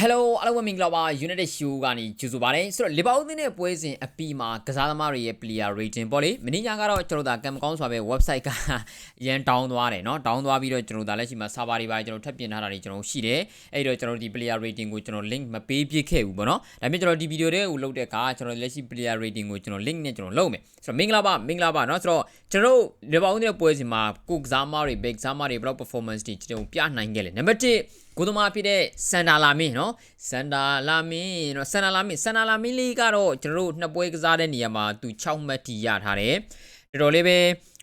Hello အားလုံးပဲမင်္ဂလာပါ United Show ကနေကြိုဆိုပါရစေဆိုတော့လီဗာပူးသင်းရဲ့ပွဲစဉ်အပီမှာကစားသမားတွေရဲ့ player rating ပေါ့လေမင်းညာကတော့ကျွန်တော်တို့ဒါကံမကောင်းစွာပဲ website ကရန်တောင်းသွားတယ်เนาะတောင်းသွားပြီးတော့ကျွန်တော်တို့ဒါလက်ရှိမှာ server တွေပါကျွန်တော်ထပ်ပြင်ထားတာတွေကျွန်တော်ရှိတယ်အဲ့တော့ကျွန်တော်တို့ဒီ player rating ကိုကျွန်တော် link မပေးပြခဲ့ဘူးပေါ့เนาะဒါပေမဲ့ကျွန်တော်ဒီ video တွေကိုလုပ်တဲ့အခါကျွန်တော်လက်ရှိ player rating ကိုကျွန်တော် link နဲ့ကျွန်တော်လုပ်မယ်ဆိုတော့မင်္ဂလာပါမင်္ဂလာပါเนาะဆိုတော့ကျွန်တော်တို့လီဗာပူးသင်းရဲ့ပွဲစဉ်မှာကိုကစားသမားတွေ big ကစားသမားတွေဘယ်လောက် performance တွေကျွန်တော်ပြနိုင်ခဲ့လဲနံပါတ်1 ကိုသမားဖြစ်တဲ့စန်ဒါလာမင်းเนาะစန်ဒါလာမင်းเนาะစန်ဒါလာမင်းစန်ဒါလာမင်းလေးကတော့ကျွန်တော်တို့နှစ်ပွဲကစားတဲ့နေရာမှာသူ6မှတ်တီရထားတယ်တော်တော်လေးပဲ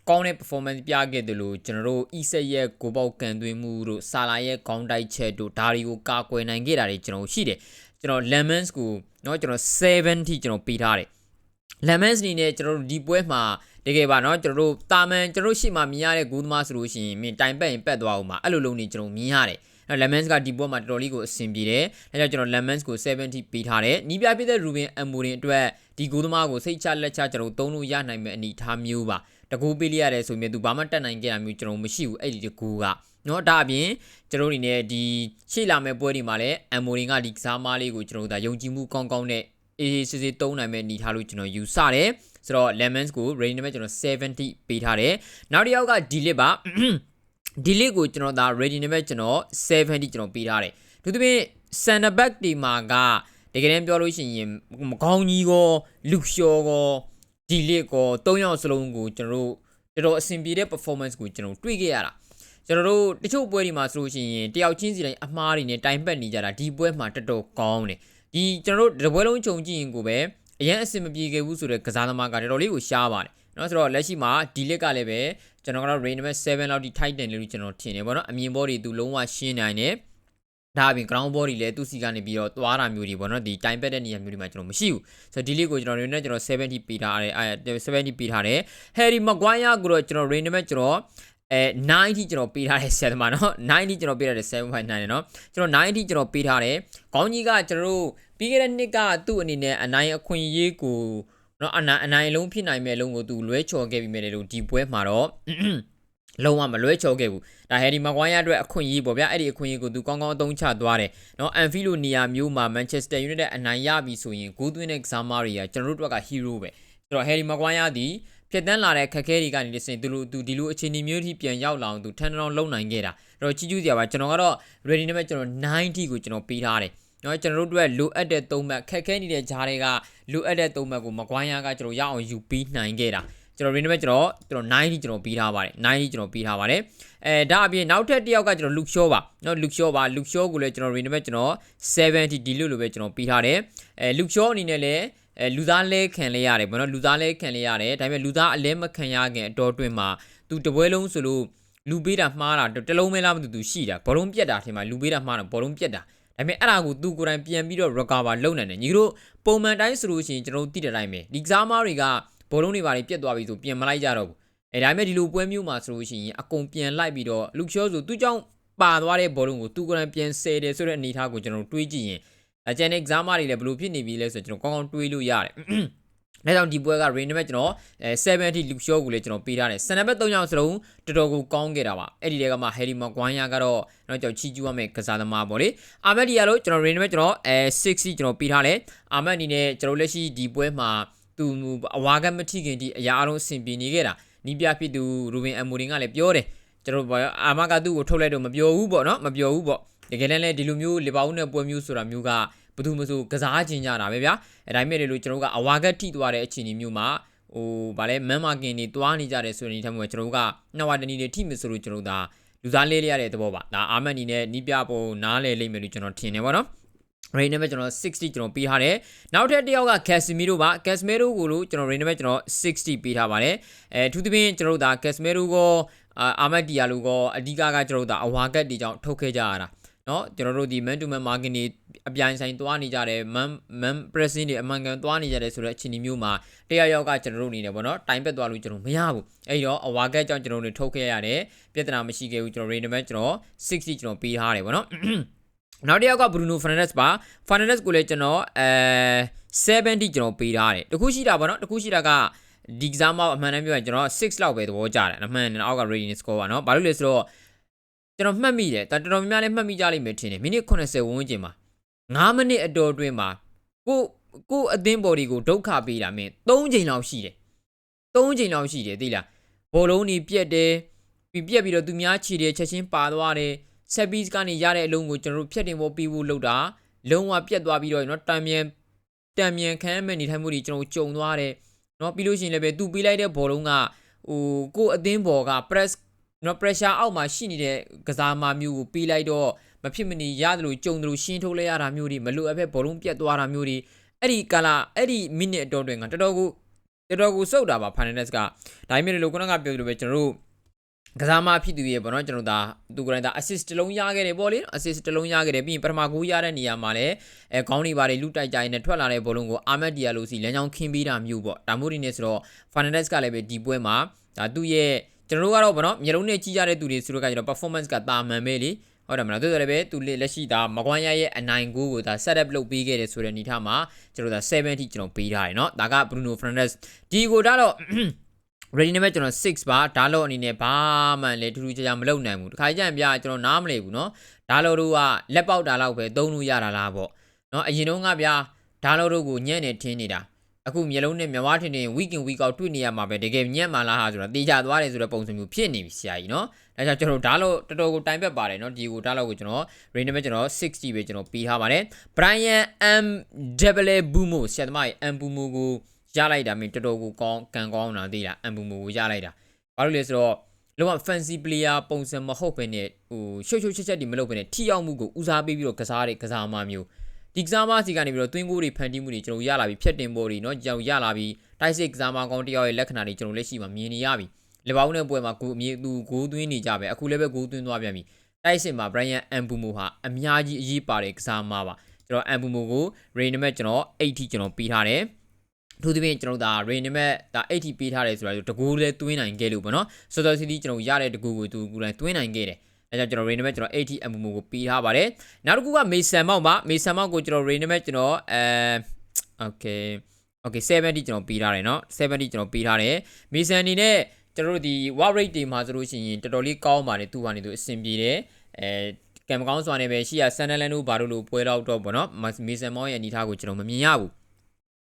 ကောင်းတဲ့ performance ပြခဲ့တယ်လို့ကျွန်တော်တို့ E7 ရဲ့ကိုပေါက်ကန်သွင်းမှုတို့ဆာလာရဲ့ခေါင်းတိုက်ချက်တို့ဒါတွေကိုကာကွယ်နိုင်ခဲ့တာတွေကျွန်တော်ရှိတယ်ကျွန်တော် lemons ကိုเนาะကျွန်တော်7ထိကျွန်တော်ပေးထားတယ် lemons နေနဲ့ကျွန်တော်တို့ဒီပွဲမှာတကယ်ပါเนาะကျွန်တော်တို့တာမန်ကျွန်တော်တို့ရှေ့မှာမြင်ရတဲ့ဂူးသမားဆိုလို့ရှိရင်မင်းတိုင်ပတ်ရင်ပတ်သွားအောင်ပါအဲ့လိုလုံးနေကျွန်တော်မြင်ရတယ် အဲ့ lemons ကဒီပွဲမှာတော်တော်လေးကိုအဆင်ပြေတယ်။ဒါကြောင့်ကျွန်တော် lemons ကို70ပေးထားတယ်။နီးပြပြတဲ့ Ruben Amorim အတွက်ဒီဂိုးသမားကိုစိတ်ချလက်ချကျွန်တော်သုံးလို့ရနိုင်မယ့်အနေအထားမျိုးပါ။တကူပေးလိုက်ရတယ်ဆိုမြဲသူဘာမှတက်နိုင်ခဲ့တာမျိုးကျွန်တော်မရှိဘူးအဲ့ဒီတကူကနော်ဒါအပြင်ကျွန်တော်အနေနဲ့ဒီရှေ့လာမဲ့ပွဲတွေမှာလည်း Amorim ကဒီကစားမားလေးကိုကျွန်တော်ဒါယုံကြည်မှုကောင်းကောင်းနဲ့အေးအေးဆေးဆေးသုံးနိုင်မယ့်အနေအထားလို့ကျွန်တော်ယူဆတယ်။ဆိုတော့ lemons ကို rating နဲ့ကျွန်တော်70ပေးထားတယ်။နောက်တစ်ယောက်က delete ပါ ဒီလစ်ကိုကျွန်တော်ဒါ ready နဲ့ပဲကျွန်တော်70ကျွန်တော်ပေးထားတယ်သူသဖြင့် center back ဒီမှာကတကယ်တမ်းပြောလို့ရှိရင်မကောင်းကြီးကောလူရှောကောဒီလစ်ကော၃ယောက်စလုံးကိုကျွန်တော်တို့တော်တော်အဆင်ပြေတဲ့ performance ကိုကျွန်တော်တွေ့ခဲ့ရတာကျွန်တော်တို့တချို့ပွဲတွေမှာဆိုလို့ရှိရင်တယောက်ချင်းစီတိုင်းအမှားတွေနဲ့တိုင်ပတ်နေကြတာဒီပွဲမှာတော်တော်ကောင်းတယ်ဒီကျွန်တော်တို့တပွဲလုံးခြုံကြည့်ရင်ကိုပဲအရင်အဆင်မပြေခဲ့ဘူးဆိုတဲ့ကစားသမားကတော်တော်လေးကိုရှားပါတယ် နော်ဆိုတော့လက်ရှိမှာဒီလစ်ကလည်းပဲကျွန်တော်ကတော့ range number 7လောက်ထိ tighten လို့ကျွန်တော်ထင်တယ်ပေါ့နော်အမြင်ဘောတွေသူလုံးဝရှင်းနိုင်တယ်ဒါအပြင် ground ball တွေလည်းသူ့စီကနေပြီးတော့သွားတာမျိုးတွေပေါ့နော်ဒီ time pad တဲ့နေရာမျိုးတွေမှာကျွန်တော်မရှိဘူးဆိုတော့ဒီလေးကိုကျွန်တော်တွေနဲ့ကျွန်တော်70ပေးထားတယ်အဲ70ပေးထားတယ် Harry Maguire ကိုတော့ကျွန်တော် range နဲ့ကျွန်တော်အဲ90ကျွန်တော်ပေးထားတယ်ဆရာသမားနော်90ကျွန်တော်ပေးထားတယ်7.9နော်ကျွန်တော်90ကျွန်တော်ပေးထားတယ်ခေါင်းကြီးကကျွန်တော်တို့ပြီးခဲ့တဲ့နှစ်ကသူ့အနေနဲ့အနိုင်အခွင့်အရေးကို နော်အနိုင်အနိုင်လုံးဖြစ်နိုင်မဲ့လုံးကိုသူလွဲချော်ခဲ့ပြီးမဲ့လို့ဒီပွဲမှာတော့လုံးဝမလွဲချော်ခဲ့ဘူးဒါဟယ်ဒီမကွိုင်းယာအတွက်အခွင့်အရေးပေါ့ဗျာအဲ့ဒီအခွင့်အရေးကိုသူကောင်းကောင်းအသုံးချသွားတယ်နော်အန်ဖီလိုနေရာမျိုးမှာမန်ချက်စတာယူနိုက်တက်အနိုင်ရပြီဆိုရင်ဂိုးသွင်းတဲ့ကစားမားတွေကကျွန်တော်တို့အတွက်ကဟီးရိုးပဲဆိုတော့ဟယ်ဒီမကွိုင်းယာဒီဖြစ်တန်းလာတဲ့ခက်ခဲတွေကနေတစ်စင်သူတို့သူဒီလိုအခြေအနေမျိုးထိပြန်ရောက်လာအောင်သူထန်တောင်လုံနိုင်ခဲ့တာအဲ့တော့ချီးကျူးစရာပါကျွန်တော်ကတော့ ready နဲ့ကျွန်တော်90ကိုကျွန်တော်ပေးထားတယ် နော်ကျွန်တော်တို့အတွက်လိုအပ်တဲ့သုံးမှတ်ခက်ခဲနေတဲ့ဂျားတွေကလိုအပ်တဲ့သုံးမှတ်ကိုမကွိုင်းရကကျွန်တော်ရအောင်ယူပြီးနိုင်ခဲ့တာကျွန်တော်ရင်းနှမဲ့ကျွန်တော်ကျွန်တော်90ကျွန်တော်ပြီးထားပါတယ်90ကျွန်တော်ပြီးထားပါတယ်အဲဒါအပြင်နောက်ထပ်တစ်ယောက်ကကျွန်တော်လူရှောပါနော်လူရှောပါလူရှောကိုလည်းကျွန်တော်ရင်းနှမဲ့ကျွန်တော်70ဒီလို့လိုပဲကျွန်တော်ပြီးထားတယ်အဲလူရှောအနေနဲ့လည်းအဲလူသားလဲခံလဲရတယ်ဘောနော်လူသားလဲခံလဲရတယ်ဒါပေမဲ့လူသားအလဲမခံရခင်အတော်တွင်မှာသူတပွဲလုံးဆိုလို့လူပေးတာမှားတာတလုံးမဲလားမသိသူရှိတာဘောလုံးပြက်တာထင်မှာလူပေးတာမှားတာဘောလုံးပြက်တာ ဒါပေမဲ့အဲ့ဒါကိုသူကိုယ်တိုင်ပြန်ပြီးတော့ recover လုပ်နိုင်တယ်ညီတို့ပုံမှန်တိုင်းဆိုလို့ရှိရင်ကျွန်တော်တို့သိတဲ့တိုင်းပဲဒီကစားမားတွေကဘောလုံးတွေပါတွေပြက်သွားပြီဆိုပြန်မလိုက်ကြတော့ဘူးအဲဒါပေမဲ့ဒီလိုပွဲမျိုးမှာဆိုလို့ရှိရင်အကုန်ပြန်လိုက်ပြီးတော့လူချောဆိုသူ့ကြောင့်ပါသွားတဲ့ဘောလုံးကိုသူကိုယ်တိုင်ပြန်ဆယ်တယ်ဆိုတဲ့အနေအထားကိုကျွန်တော်တွေးကြည့်ရင်အကျန်တဲ့ exam တွေလည်းဘယ်လိုဖြစ်နေပြီလဲဆိုတော့ကျွန်တော်ကောင်းကောင်းတွေးလို့ရတယ် ဒါကြောင့်ဒီပွဲက rain နဲ့ကျွန်တော်အဲ70 Luke Shaw ကိုလည်းကျွန်တော်ပေးထားတယ်ဆန်နံပါတ်3ယောက်စလုံးတော်တော်ကိုကောင်းခဲ့တာပါအဲ့ဒီတဲကမှ Harry Maguire ကတော့တော့ကျွန်တော်ချီကျူးရမယ့်ကစားသမားပေါ့လေအာမက်ဒီယာလို့ကျွန်တော် rain နဲ့ကျွန်တော်အဲ60ကျွန်တော်ပေးထားတယ်အာမက်အနေနဲ့ကျွန်တော်လက်ရှိဒီပွဲမှာသူအဝါကမထိခင်ဒီအရာအလုံးအဆင်ပြေနေခဲ့တာနီးပြဖြစ်သူ Ruben Amorim ကလည်းပြောတယ်ကျွန်တော်ဘာအာမကသူ့ကိုထုတ်လိုက်တော့မပြောဘူးပေါ့နော်မပြောဘူးပေါ့တကယ်လည်းဒီလိုမျိုးလီဗာပူးနဲ့ပွဲမျိုးဆိုတာမျိုးက ဘယ်သူမှဆိုကစားခြင်းကြတာပဲဗျာအဲဒါပေမဲ့လို့ကျွန်တော်ကအဝါကထိသွားတဲ့အခြေအနေမျိုးမှာဟိုဗာလဲမန်မာကင်တွေတွားနေကြတယ်ဆိုရင်ဒီထက်မှကျွန်တော်ကနှစ်ဝါတနီတွေထိမဆိုလို့ကျွန်တော်ဒါလူသားလေးလေးရတဲ့သဘောပါဒါအာမတ်နီနဲ့နီးပြပုံနားလေလိမ့်မယ်လို့ကျွန်တော်ထင်တယ်ဗောနော် range နဲ့ပဲကျွန်တော်60ကျွန်တော်ပေးထားတယ်နောက်ထပ်တစ်ယောက်က Casemiro ပါ Casemiro ကိုလို့ကျွန်တော် range နဲ့ပဲကျွန်တော်60ပေးထားပါတယ်အဲအထူးသဖြင့်ကျွန်တော်တို့ဒါ Casemiro ကိုအာမတ်ဒီယာလိုကိုအဓိကကကျွန်တော်တို့ဒါအဝါကတ်တွေကြောင့်ထုတ်ခဲ့ကြရတာ เนาะကျွန်တော်တို့ဒီ man to man market တွေအပြိုင်ဆိုင်သွားနေကြတယ် man man pressing တွေအမှန်ကန်သွားနေကြတယ်ဆိုတော့အခြေအနေမျိုးမှာတရားရောက်ကကျွန်တော်တို့အနေနဲ့ပေါ့နော်တိုင်ပက်သွားလို့ကျွန်တော်မရဘူးအဲ့တော့အဝါကက်ကြောင့်ကျွန်တော်တို့ထုတ်ခဲ့ရတယ်ပြဿနာမရှိခဲ့ဘူးကျွန်တော် range နဲ့ကျွန်တော်60ကျွန်တော်ပေးထားတယ်ပေါ့နော်နောက်တစ်ယောက်က Bruno Fernandes ပါ Fernandes ကိုလည်းကျွန်တော်အဲ70ကျွန်တော်ပေးထားတယ်တခုရှိတာပေါ့နော်တခုရှိတာကဒီကစားမအမှန်တမ်းပြောရင်ကျွန်တော်6လောက်ပဲသဘောကျတယ်အမှန်အောက်က rating score ပါနော်ဘာလို့လဲဆိုတော့ ကျွန်တော်မှတ်မိတယ်တော်တော်များများလည်းမှတ်မိကြလိမ့်မယ်ထင်တယ်မိနစ်80ဝန်းကျင်မှာ9မိနစ်အတော်အတွင်းမှာကိုကိုအသင်းဘော်ဒီကိုဒုက္ခပေးတာမင်း3ချိန်လောက်ရှိတယ်3ချိန်လောက်ရှိတယ်သိလားဘောလုံးကြီးပြက်တယ်ပြီးပြက်ပြီးတော့သူများခြေတယ်ချက်ချင်းပါသွားတယ်ဆက်ပီးကနေရတဲ့အလုံးကိုကျွန်တော်တို့ဖြတ်တင်ဖို့ပြီးဖို့လုပ်တာလုံးဝပြက်သွားပြီးတော့နော်တံမြန်တံမြန်ခမ်းမဲ့နေထိုင်မှုတွေကျွန်တော်ကြုံသွားတယ်နော်ပြီးလို့ရှိရင်လည်းပဲသူပေးလိုက်တဲ့ဘောလုံးကဟိုကိုအသင်းဘော်က press နော် pressure အောက်မှာရှိနေတဲ့ကစားမမျိုးကိုပေးလိုက်တော့မဖြစ်မနေရတယ်လို့ကြုံတယ်လို့ရှင်းထုတ်လိုက်ရတာမျိုးတွေမလိုအပ်ပဲဘောလုံးပြတ်သွားတာမျိုးတွေအဲ့ဒီကာလာအဲ့ဒီမိနစ်အတော်တွင်ကတော်တော်ကိုတော်တော်ကိုစုတ်တာပါ Fernandes ကဒါပေမဲ့လို့ခုနကပြောသလိုပဲကျွန်တော်တို့ကစားမဖြစ်သူရဲ့ပေါ့နော်ကျွန်တော်ဒါသူကိုယ်တိုင်ဒါ assist တစ်လုံးရခဲ့တယ်ပေါ့လေ assist တစ်လုံးရခဲ့တယ်ပြီးရင်ပထမဂိုးရတဲ့နေရာမှာလည်းအဲခေါင်းတွေပါတယ်လူတိုက်ကြရင်နဲ့ထွက်လာတဲ့ဘောလုံးကိုအာမက်ဒီယာလိုစီလမ်းကြောင်းခင်းပေးတာမျိုးပေါ့ဒါမျိုးတွေနဲ့ဆိုတော့ Fernandes ကလည်းပဲဒီပွဲမှာဒါသူ့ရဲ့ ကျွန်တော်တို့ကတော့ဗောနော်မျိုးလုံးနဲ့ကြီးကြတဲ့သူတွေဆိုတော့ကကျွန်တော် performance ကတာမန်ပဲလေဟုတ်တယ်မလားတို့လည်းပဲသူလက်ရှိဒါမကွမ်းရရဲ့အနိုင်ကိုကိုဒါ set up လုပ်ပေးခဲ့တယ်ဆိုတဲ့အနေထားမှာကျွန်တော်ဒါ70ကျွန်တော်ပေးထားတယ်เนาะဒါက Bruno Fernandes ဒီကိုဒါတော့ ready နဲ့ကျွန်တော်6ပါဒါလို့အနေနဲ့ဘာမှလည်းထူးထူးခြားခြားမလုပ်နိုင်ဘူးတခါကြံပြကျွန်တော်နားမလည်ဘူးเนาะဒါလို့တို့ကလက်ပေါက်တာလောက်ပဲသုံးလို့ရတာလားပေါ့เนาะအရင်တော့ကဗျာဒါလို့တို့ကိုညံ့နေထင်းနေတာ အခုမျိုးလုံးနဲ့မြမထင်ထင် week in week out တွေ့နေရမှာပဲတကယ်ညံ့မလားဟာဆိုတော့တေချာသွားတယ်ဆိုတဲ့ပုံစံမျိုးဖြစ်နေပြီဆရာကြီးနော်ဒါကြောင့်ကျွန်တော်ဒါလို့တော်တော်ကိုတိုင်ပတ်ပါတယ်နော်ဒီကိုဒါလို့ကိုကျွန်တော် range နဲ့ကျွန်တော်60ပဲကျွန်တော်ပေးထားပါတယ် Brian M Double Bumo ဆရာသမားရဲ့ M Bumo ကိုရလိုက်တာမင်းတော်တော်ကိုကောင်းကန်ကောင်းတာသိလား M Bumo ကိုရလိုက်တာဘာလို့လဲဆိုတော့လောက fancy player ပုံစံမဟုတ်ဘဲနဲ့ဟိုရှုပ်ရှုပ်ချက်ချက်ဒီမလုပ်ဘဲနဲ့ထိရောက်မှုကိုဦးစားပေးပြီးတော့ကစားတဲ့ကစားမမျိုး ဒီကစားမစီကနေပြီးတော့တွင်းကိုတွေဖန်တီးမှုတွေကျွန်တော်ရလာပြီဖြတ်တင်ဖို့တွေเนาะကျွန်တော်ရလာပြီတိုက်စစ်ကစားမကောင်းတယောက်ရဲ့လက္ခဏာတွေကျွန်တော်လက်ရှိမှာမြင်နေရပြီလေဘောင်းနဲ့ပွဲမှာကိုအမြေသူဂိုးသွင်းနေကြပဲအခုလည်းပဲဂိုးသွင်းသွားပြန်ပြီတိုက်စစ်မှာ Brian Ambumo ဟာအများကြီးအရေးပါတဲ့ကစားမပါကျွန်တော် Ambumo ကို Rain နံပါတ်ကျွန်တော်8ထိကျွန်တော်ပေးထားတယ်ထို့သဖြင့်ကျွန်တော်ဒါ rain နံပါတ်ဒါ80ပေးထားတယ်ဆိုတာတကူလည်းတွင်းနိုင်ခဲ့လို့ပေါ့နော်စောစောစီးစီးကျွန်တော်ရတဲ့တကူကိုသူကူတိုင်းတွင်းနိုင်ခဲ့တယ် အဲကြောင့်ကျွန်တော် rain နံပါတ်ကျွန်တော်80 mm ကိုပေးထားပါတယ်နောက်တစ်ခုက mason mount ပါ mason mount ကိုကျွန်တော် rain နံပါတ်ကျွန်တော်အဲ okay okay 70ကျွန်တော်ပေးထားတယ်เนาะ70ကျွန်တော်ပေးထားတယ် mason အနေနဲ့ကျွန်တော်တို့ဒီ war rate တွေမှာဆိုလို့ရှိရင်တော်တော်လေးကောင်းပါတယ်သူကနေသူအဆင်ပြေတယ်အဲကံမကောင်းစွာနဲ့ပဲရှိရဆန်နလန်တို့ဘာလို့လို့ပွဲတော့တော့ပေါ့နော်မေဆန်မောင်းရဲ့အနေထားကိုကျွန်တော်မမြင်ရဘူး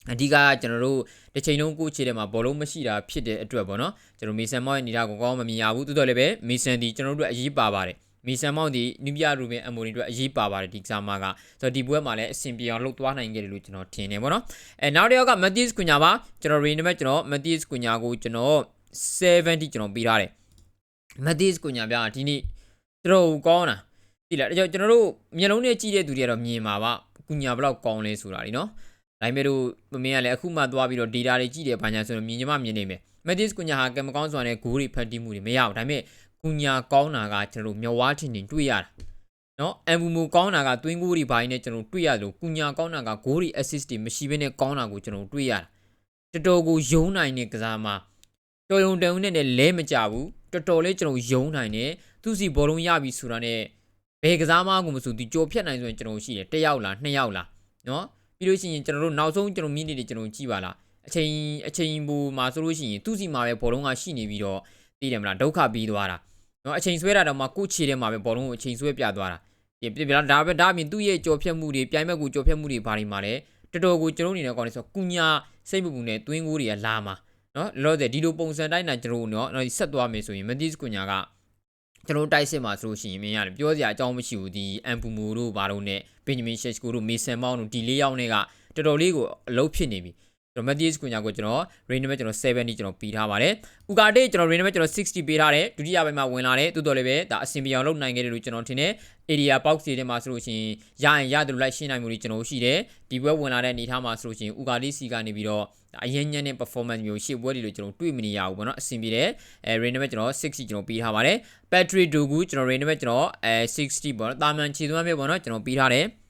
အဓိကကျွန်တော်တို့တစ်ချိန်လုံးကိုခြေထဲမှာဘောလုံးမရှိတာဖြစ်တဲ့အတွက်ပေါ့နော်ကျွန်တော်မေဆန်မောင်းရဲ့အနေထားကိုကောင်းမမြင်ရဘူးတိုးတော်လည်းပဲမေဆန်ဒီကျွန်တော်တို့အရေးပါပါတယ်မီဆန်မောင်ဒီနူပြရူဘင်အမိုနီတို့အရေးပါပါတယ်ဒီကစားမကဆိုတော့ဒီပွဲမှာလည်းအဆင်ပြေအောင်လုပ်သွားနိုင်ခဲ့တယ်လို့ကျွန်တော်ထင်တယ်ပေါ့နော်အဲနောက်တစ်ယောက်ကမက်သီးစ်ကွညာပါကျွန်တော်ရီနံပါတ်ကျွန်တော်မက်သီးစ်ကွညာကိုကျွန်တော်70ကျွန်တော်ပေးထားတယ်မက်သီးစ်ကွညာပြဒီနေ့တော်တော်ကောင်းတာဒီလားဒါကြောင့်ကျွန်တော်တို့မျက်လုံးနဲ့ကြည့်တဲ့သူတွေကတော့မြင်ပါပါကွညာဘယ်လောက်ကောင်းလဲဆိုတာလीနော် ဒါပေမဲ့တို့မင်းကလည်းအခုမှသွားပြီးတော့ data တွေကြည့်တယ်ဘာညာဆိုတော့မြင်ကြမှမြင်နေမယ်မက်သီးစ်ကွညာဟာကံမကောင်းစွာနဲ့ဂိုးတွေဖန်တီးမှုတွေမရဘူးဒါပေမဲ့ကူညာကောင်းတာကကျွန်တော်တို့မျက်ဝါးထင်ထင်တွေ့ရတာနော်အမ်ဘူမူကောင်းတာကသွင်းဂိုးတွေဘိုင်းနဲ့ကျွန်တော်တွေ့ရတယ်လို့ကူညာကောင်းတာကဂိုးတွေ assist တွေမရှိဘဲနဲ့ကောင်းတာကိုကျွန်တော်တွေ့ရတာတော်တော်ကိုယုံနိုင်တဲ့ကစားမှာတော်ယုံတန်ုံနဲ့လဲမကြဘူးတော်တော်လေးကျွန်တော်ယုံနိုင်တယ်သူစီဘောလုံးရပြီဆိုတာနဲ့ဘယ်ကစားမကိုမဆိုဒီကြော်ဖြတ်နိုင်ဆိုရင်ကျွန်တော်ရှိတယ်တစ်ယောက်လားနှစ်ယောက်လားနော် ပြီးလို့ရှိရင်ကျွန်တော်တို့နောက်ဆုံးကျွန်တော်မိနစ်တွေကျွန်တော်ကြည့်ပါလားအချိန်အချိန်ဘူမှာဆိုလို့ရှိရင်သူစီမှာပဲဘောလုံးကရှိနေပြီးတော့သိတယ်မလားဒုက္ခပြီးသွားတာနော်အချိန်ဆွဲတာတော့မှကိုချီထဲမှာပဲဘောလုံးကိုအချိန်ဆွဲပြသွားတာပြပြဒါပဲဒါအပြင်သူ့ရဲ့ကြော်ဖြတ်မှုတွေပြိုင်ဘက်ကိုကြော်ဖြတ်မှုတွေဘာတွေမှာလဲတော်တော်ကိုကျွန်တော်အနေနဲ့ကောင်းနေဆိုကုညာစိတ်မပူနဲ့တွင်းကိုတွေကလာမှာနော်လောလောဆယ်ဒီလိုပုံစံတိုင်းတာကျွန်တော်နော်ဆက်သွားမယ်ဆိုရင်မတိစ်ကုညာက ကျွန်တော်တိုက်စစ်မှာဆိုလို့ရှိရင်မင်းရတယ်ပြောစရာအကြောင်းမရှိဘူးဒီအမ်ပူမူတို့ဘာလို့ ਨੇ ဘင်ဂျမင်ရှက်စကိုတို့မေဆန်မောင်းတို့ဒီလေးယောက်နဲ့ကတော်တော်လေးကိုအလုပ်ဖြစ်နေပြီ ကျွန်တော် Matthews ကွန်ညာကိုကျွန်တော် range နံပါတ်ကျွန်တော်70ကျွန်တော်ပေးထားပါတယ်။ဥကာတေကျွန်တော် range နံပါတ်ကျွန်တော်60ပေးထားတယ်။ဒုတိယပိုင်းမှာဝင်လာတယ်။တိုးတော်လည်းပဲဒါအဆင်ပြေအောင်လုပ်နိုင်ခဲ့တယ်လို့ကျွန်တော်ထင်တယ်။ area box တွေထဲမှာဆိုလို့ရှိရင်ရရင်ရတယ်လို့လိုက်ရှင်းနိုင်မှုတွေကျွန်တော်ရှိတယ်။ဒီဘက်ဝင်လာတဲ့အနေထားမှာဆိုလို့ရှိရင်ဥကာတေစီကနေပြီးတော့အရင်ညံ့တဲ့ performance မျိုးရှေ့ပွဲတွေလို့ကျွန်တော်တွေ့မနေရဘူးပေါ့နော်။အဆင်ပြေတယ်။အဲ range နံပါတ်ကျွန်တော်60ကျွန်တော်ပေးထားပါတယ်။ battery dogu ကျွန်တော် range နံပါတ်ကျွန်တော်အဲ60ပေါ့နော်။တာမန်ခြေသွမ်းမျိုးပေါ့နော်ကျွန်တော်ပေးထားတယ်။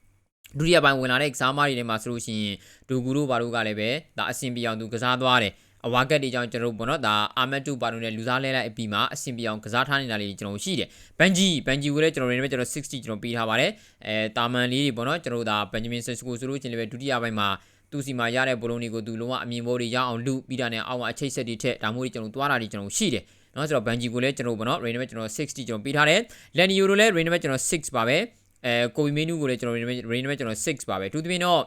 ဒုတိယပိုင်းဝင်လာတဲ့ကစားမတွေထဲမှာဆိုလို့ရှိရင်ဒူဂူတို့ဘာတို့ကလည်းပဲဒါအဆင်ပြေအောင်သူကစားသွားတယ်အဝါကက်တွေကြောင့်ကျွန်တော်တို့ပေါ့နော်ဒါအာမတ်တူပါတို့နဲ့လူစားလဲလိုက်အပြီးမှာအဆင်ပြေအောင်ကစားထားနေတာလေးကျွန်တော်ရှိတယ်ဘန်ဂျီဘန်ဂျီကိုလည်းကျွန်တော်ရင်းနဲ့ကျွန်တော်60ကျွန်တော်ပေးထားပါတယ်အဲတာမန်လေးတွေပေါ့နော်ကျွန်တော်ဒါဘန်ဂျမင်ဆက်စကိုဆိုလို့ချင်းလည်းပဲဒုတိယပိုင်းမှာသူစီမှာရတဲ့ဘလုံးတွေကိုသူလုံးဝအမြင်ဘောတွေရအောင်လူပြီးတာနဲ့အောက်မှာအချိတ်ဆက်တွေထက်ဒါမျိုးတွေကျွန်တော်သွားတာတွေကျွန်တော်ရှိတယ်နော်ဆိုတော့ဘန်ဂျီကိုလည်းကျွန်တော်ပေါ့နော် range နဲ့ကျွန်တော်60ကျွန်တော်ပေးထားတယ်လန်နီယိုတို့လည်း range နဲ့ကျွန်တော်6ပါပဲ အဲကိုဘီမင်းနူးကိုလည်းကျွန်တော် range နဲ့ကျွန်တော်6ပါပဲသူသဖြင့်တော့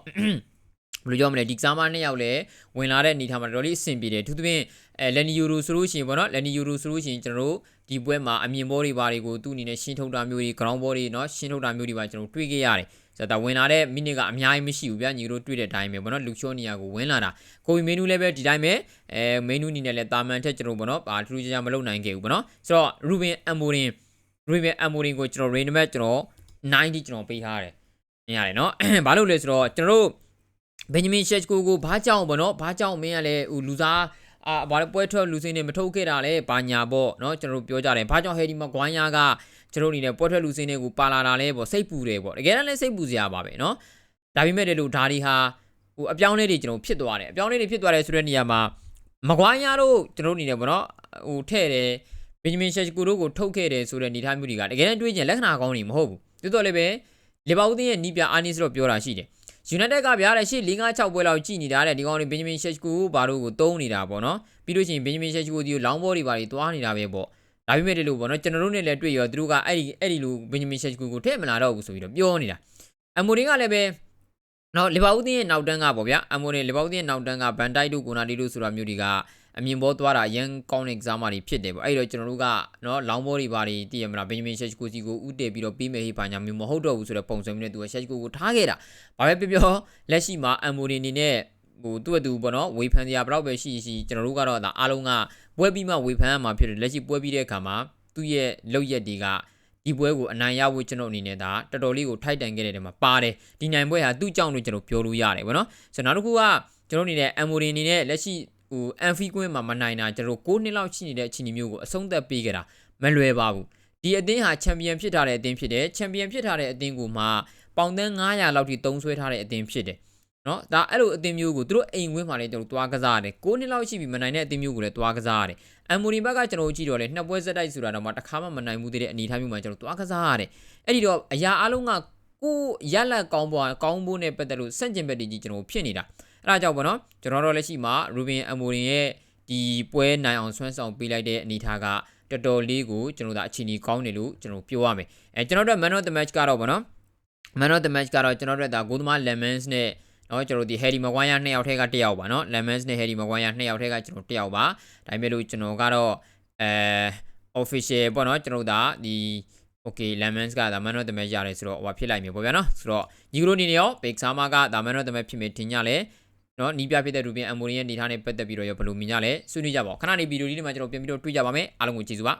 ဘယ်လိုကြောမလဲဒီကစားမနှစ်ယောက်လည်းဝင်လာတဲ့အနေထားမှာတော်တော်လေးအဆင်ပြေတယ်သူသဖြင့်အဲလန်နီယူရိုဆိုလို့ရှိရင်ပေါ့နော်လန်နီယူရိုဆိုလို့ရှိရင်ကျွန်တော်တို့ဒီပွဲမှာအမြင်ဘောတွေဘာတွေကိုသူ့အနေနဲ့ရှင်းထုတ်တာမျိုးတွေ ground ဘောတွေเนาะရှင်းထုတ်တာမျိုးတွေပါကျွန်တော်တွေ့ခဲ့ရတယ်ဆိုတော့ဒါဝင်လာတဲ့မိနစ်ကအများကြီးမရှိဘူးဗျညီတို့တွေ့တဲ့အတိုင်းပဲပေါ့နော်လူချိုနီယာကိုဝင်လာတာကိုဗီမင်းနူးလည်းပဲဒီတိုင်းပဲအဲမင်းနူးအနေနဲ့လည်းတာမန်ထက်ကျွန်တော်ပေါ့နော်ဘာထူးခြားခြားမလုပ်နိုင်ခဲ့ဘူးပေါ့နော်ဆိုတော့ရူဘင်အမိုရင်ရူဘင်အမိုရင်ကိုကျွန်တော် rain နံပါတ်ကျွန်တော် 90ကျွန်တော်ပေးထားတယ်မြင်ရတယ်နော်ဘာလို့လဲဆိုတော့ကျွန်တော်တို့ဘင်ဂျမင်ရှက်ကိုကိုဘာကြောင့်ပေါ့နော်ဘာကြောင့်မင်းကလည်းဟိုလူစားအာဘာလဲပွဲထွက်လူစင်းနေမထုတ်ခဲ့တာလဲဘာညာပေါ့နော်ကျွန်တော်တို့ပြောကြတယ်ဘာကြောင့်ဟယ်ဒီမကွိုင်းယာကကျွန်တော်တို့အနေနဲ့ပွဲထွက်လူစင်းတွေကိုပါလာတာလဲပေါ့စိတ်ပူတယ်ပေါ့တကယ်တမ်းလည်းစိတ်ပူစရာပါပဲနော်ဒါပေမဲ့လည်းလို့ဒါဒီဟာဟိုအပြောင်းလဲတွေကျွန်တော်ဖြစ်သွားတယ်အပြောင်းလဲတွေဖြစ်သွားတယ်ဆိုတဲ့နေရာမှာမကွိုင်းယာတို့ကျွန်တော်တို့အနေနဲ့ပေါ့နော်ဟိုထဲ့တယ်ဘင်ဂျမင်ရှက်ကိုတို့ကိုထုတ်ခဲ့တယ်ဆိုတဲ့အနေထားမျိုးတွေကတကယ်တမ်းတွေးကြည့်လက္ခဏာကောင်းနေမဟုတ်ဘူး တိုးတော့လည်းပဲလီဗာပူးသင်းရဲ့နီးပြအာနီစ်တော့ပြောတာရှိတယ် United ကဗျာတဲ့ရှေ့၄၅6ပွဲလောက်ကြည်နေတာတဲ့ဒီကောင်တွေ Benjamin Sheshko ဘာလို့ကိုတုံးနေတာပေါ့နော်ပြီးလို့ရှိရင် Benjamin Sheshko ဒီကိုလောင်းဘောတွေဘာတွေတွားနေတာပဲပေါ့ဒါပေမဲ့ဒီလိုပေါ့နော်ကျွန်တော်တို့နဲ့လည်းတွေ့ရောသူတို့ကအဲ့ဒီအဲ့ဒီလို Benjamin Sheshko ကိုထည့်မလာတော့ဘူးဆိုပြီးတော့ပြောနေတာအမိုရင်ကလည်းပဲနော်လီဗာပူးတင်းရဲ့နောက်တန်းကပေါ့ဗျာအမိုရင်လီဗာပူးတင်းရဲ့နောက်တန်းကဘန်တိုက်တို့ကိုနာတီတို့ဆိုတာမျိုးတွေက အမြင်ပေါ်သွားတာအရန်ကောင်းတဲ့ကစားမတွေဖြစ်တယ်ပေါ့အဲ့တော့ကျွန်တော်တို့ကနော်လောင်းဘောတွေဘာတွေတည်ရမလား Benjamin Sheshko စီကိုဥတည်ပြီးတော့ပြီးမယ်ဟိပါညာမျိုးမဟုတ်တော့ဘူးဆိုတော့ပုံစံမျိုးနဲ့သူက Sheshko ကိုထားခဲ့တာဘာပဲပြောပြောလက်ရှိမှာအမ်မိုရီနေနဲ့ဟိုသူ့အတူပေါ့နော်ဝေဖန်စရာဘလောက်ပဲရှိရှိကျွန်တော်တို့ကတော့ဒါအားလုံးကပွဲပြီးမှဝေဖန်ရမှာဖြစ်တယ်လက်ရှိပွဲပြီးတဲ့အခါမှာသူ့ရဲ့လောက်ရက်တွေကဒီပွဲကိုအနိုင်ရဖို့ကျွန်တော်အနေနဲ့ဒါတော်တော်လေးကိုထိုက်တန်ခဲ့တဲ့နေရာမှာပါတယ်ဒီနိုင်ပွဲဟာသူ့ကြောင့်လို့ကျွန်တော်ပြောလို့ရတယ်ဗောနော်ဆိုတော့နောက်တစ်ခုကကျွန်တော်အနေနဲ့အမ်မိုရီအနေနဲ့လက်ရှိ ဟိုအန်ဖီကွင်းမှာမနိုင်တာကျွန်တော်6နှစ်လောက်ရှိနေတဲ့အခြေအနေမျိုးကိုအဆုံးသက်ပေးခဲ့တာမလွယ်ပါဘူးဒီအသင်းဟာချန်ပီယံဖြစ်ထားတဲ့အသင်းဖြစ်တယ်ချန်ပီယံဖြစ်ထားတဲ့အသင်းကိုမှပေါင်သန်း900လောက်ထိတုံးဆွဲထားတဲ့အသင်းဖြစ်တယ်နော်ဒါအဲ့လိုအသင်းမျိုးကိုသူတို့အိမ်ဝင်းမှာလည်းကျွန်တော်သွားကစားရတယ်9နှစ်လောက်ရှိပြီမနိုင်တဲ့အသင်းမျိုးကိုလည်းသွားကစားရတယ်အမ်မိုရီဘက်ကကျွန်တော်ကြည့်တော့လေနှစ်ပွဲဆက်တိုက်ဆိုတာတော့မှတစ်ခါမှမနိုင်ဘူးတဲ့အနေအထားမျိုးမှာကျွန်တော်သွားကစားရတယ်အဲ့ဒီတော့အရာအလုံးကကိုရက်လက်ကောင်းပေါ်ကောင်းဖို့နဲ့ပတ်သက်လို့စန့်ကျင်ဘက်တွေကြီးကျွန်တော်ဖြစ်နေတာ အဲ့ဒါကြောင့်ပေါ့နော်ကျွန်တော်တို့လက်ရှိမှာ Ruben Amorim ရဲ့ဒီပွဲနိုင်အောင်ဆွမ်းဆောင်ပေးလိုက်တဲ့အနေထားကတော်တော်လေးကိုကျွန်တော်တို့အချိန်ကြီးကောင်းတယ်လို့ကျွန်တော်ပြောရမယ်အဲကျွန်တော်တို့ Man of the Match ကတော့ပေါ့နော် Man of the Match ကတော့ကျွန်တော်တို့ဒါ Goldman Lemons နဲ့နော်ကျွန်တော်ဒီ Harry Maguire နှစ်ယောက်ထဲကတစ်ယောက်ပါနော် Lemons နဲ့ Harry Maguire နှစ်ယောက်ထဲကကျွန်တော်တစ်ယောက်ပါဒါပေမဲ့လို့ကျွန်တော်ကတော့အဲ official ပေါ့နော်ကျွန်တော်တို့ဒါဒီ okay lemons ကဒါ man of the match ရတယ်ဆိုတော့ဟိုဖြစ်လိုက်မျိုးပေါ့ဗျာနော်ဆိုတော့ညီကလေးနေရော big sama ကဒါ man of the match ဖြစ်မယ်ထင်ကြလဲ နော်နီးပြဖြစ်တဲ့ Ruben Amorim ရဲ့နေထားနဲ့ပတ်သက်ပြီးတော့ရောဘယ်လိုမြင်ကြလဲဆွေးနွေးကြပါဦးခဏနေဗီဒီယိုလေးတွေမှာကျွန်တော်ပြန်ပြီးတော့တွေ့ကြပါမယ်အားလုံးကိုကျေးဇူးပါ